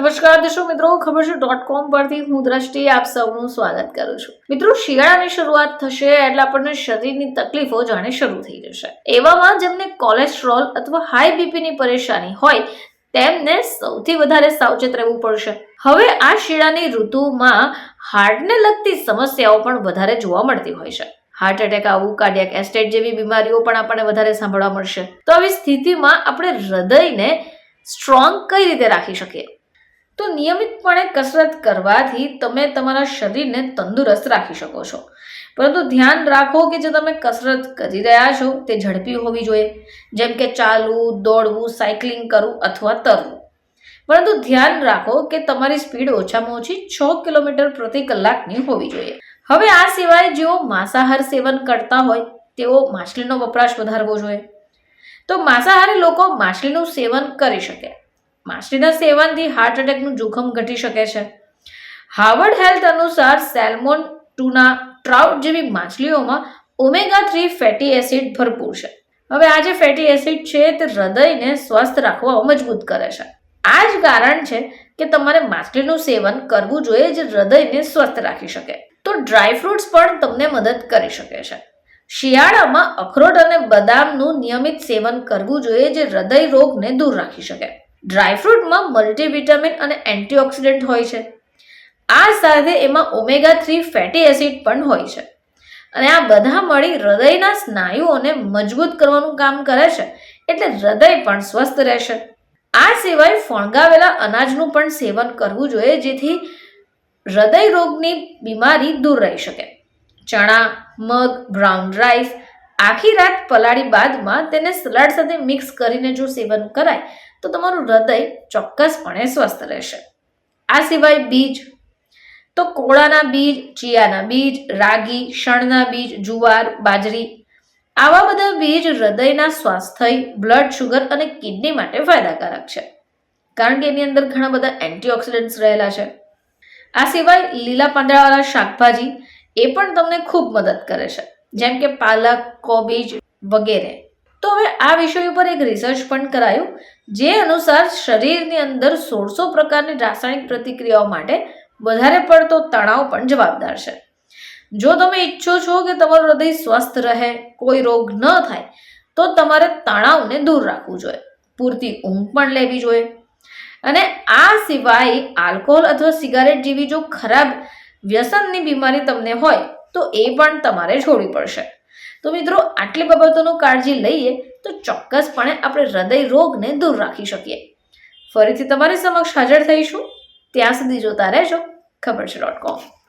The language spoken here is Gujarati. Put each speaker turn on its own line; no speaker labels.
નમસ્કાર દર્શક મિત્રો, ખબર છે ડોટ કોમ પરથી હું દ્રષ્ટિ આપ સૌનું સ્વાગત કરું છું. મિત્રો, શિયાળાની શરૂઆત થશે એટલે આપણને શરીરની તકલીફો જાણે શરૂ થઈ જશે. એવામાં જેમને કોલેસ્ટ્રોલ અથવા હાઈ બીપીની પરેશાની હોય, તેમને સૌથી વધારે સાવચેત રહેવું પડશે. હવે આ શિયાળાની ઋતુમાં હાર્ટને લગતી સમસ્યાઓ પણ વધારે જોવા મળતી હોય છે. હાર્ટ એટેક આવું કાર્ડિયક એસ્ટેટ જેવી બીમારીઓ પણ આપણને વધારે સાંભળવા મળશે. તો આવી સ્થિતિમાં આપણે હૃદયને સ્ટ્રોંગ કઈ રીતે રાખી શકીએ? તો નિયમિતપણે કસરત કરવાથી તમે તમારા શરીરને તંદુરસ્ત રાખી શકો છો. પરંતુ ધ્યાન રાખો કે જે તમે કસરત કરી રહ્યા છો તે ઝડપી હોવી જોઈએ. જેમ કે ચાલવું, દોડવું, સાયકલિંગ કરવું અથવા તરવું. પરંતુ ધ્યાન રાખો કે તમારી સ્પીડ ઓછામાં ઓછી છ કિલોમીટર પ્રતિ કલાકની હોવી જોઈએ. હવે આ સિવાય જેઓ માંસાહાર સેવન કરતા હોય, તેઓ માછલીનો વપરાશ વધારવો જોઈએ. તો માંસાહારી લોકો માછલીનું સેવન કરી શકે. માછલીના સેવનથી હાર્ટ એટેકનું જોખમ ઘટી શકે છે. હાર્વર્ડ હેલ્થ અનુસાર સેલ્મોન ટુના ટ્રાઉટ જેવી માછલીઓમાં ઓમેગા થ્રી ફેટી એસિડ ભરપૂર છે. હવે આ જે ફેટી એસિડ છે તે હૃદયને સ્વસ્થ રાખવા મજબૂત કરે છે. આ જ કારણ છે કે તમારે માછલીનું સેવન કરવું જોઈએ જે હૃદયને સ્વસ્થ રાખી શકે. તો ડ્રાય ફ્રૂટ્સ પણ તમને મદદ કરી શકે છે. શિયાળામાં અખરોટ અને બદામનું નિયમિત સેવન કરવું જોઈએ જે હૃદય રોગને દૂર રાખી શકે. ડ્રાયફ્રૂટમાં મલ્ટીવિટામિન અને એન્ટીઓક્સિડન્ટ હોય છે. આ સાથે એમાં ઓમેગા થ્રી ફેટી એસિડ પણ હોય છે. અને આ બધા મળી હૃદયના સ્નાયુઓને મજબૂત કરવાનું કામ કરે છે. એટલે હૃદય પણ સ્વસ્થ રહેશે. આ સિવાય ફણગાવેલા અનાજનું પણ સેવન કરવું જોઈએ જેથી હૃદય રોગની બીમારી દૂર રહી શકે. ચણા, મગ બ્રાઉન રાઈસ આખી રાત પલાળી બાદમાં તેને સલાડ સાથે મિક્સ કરીને જો સેવન કરાય, તો તમારું હૃદય ચોક્કસપણે સ્વસ્થ રહેશે. આ સિવાય બીજ, તો કોળાના બીજ, ચિયાના બીજ, રાગી, શણના બીજ, જુવાર, બાજરી, આવા બધા બીજ હૃદયના સ્વાસ્થ્ય, બ્લડ શુગર અને કિડની માટે ફાયદાકારક છે. કારણ કે એની અંદર ઘણા બધા એન્ટીઓક્સિડન્ટ્સ રહેલા છે. આ સિવાય લીલા પાંદડાવાળા શાકભાજી એ પણ તમને ખૂબ મદદ કરે છે. જેમ કે પાલક, કોબીજ વગેરે. તો હવે આ વિષય ઉપર એક રિસર્ચ પણ કરાયું, જે અનુસાર શરીરની અંદર સોળસો પ્રકારની રાસાયણિક પ્રતિક્રિયાઓ માટે વધારે પડતો તણાવ પણ જવાબદાર છે. જો તમે ઈચ્છો છો કે તમારું હૃદય સ્વસ્થ રહે, કોઈ રોગ ન થાય, તો તમારે તણાવને દૂર રાખવું જોઈએ. પૂરતી ઊંઘ પણ લેવી જોઈએ. અને આ સિવાય આલ્કોહોલ અથવા સિગારેટ જેવી જો ખરાબ વ્યસનની બીમારી તમને હોય તો એ પણ તમારે છોડવી પડશે. તો મિત્રો, આટલી બાબતોનું કાળજી લઈએ તો ચોક્કસપણે આપણે હૃદય રોગને દૂર રાખી શકીએ. ફરીથી તમારી સમક્ષ હાજર થઈશું. ત્યાં સુધી જોતા રહેજો. ખબર છે ડોટ કોમ